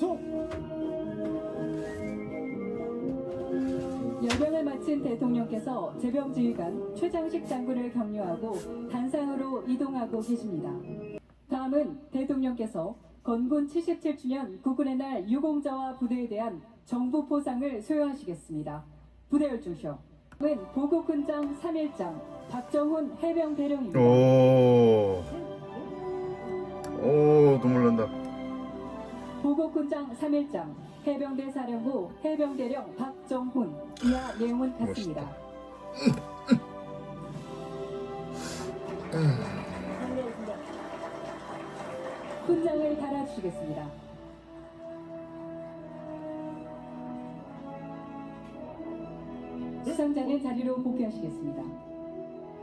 소! 열병을 마친 대통령께서 재병지휘관 최장식 장군을 격려하고 단상으로 이동하고 계십니다. 다음은 대통령께서 건군 77주년 국군의 날 유공자와 부대에 대한 정부 포상을 수여하시겠습니다. 부대 열중쇼. 은 보급훈장 3일장 박정훈 해병대령입니다. 보국훈장 3일장 해병대 사령부 해병대령 박정훈 이하 내용은 같습니다. 훈장을 달아주시겠습니다. 수상자는 자리로 복귀하시겠습니다.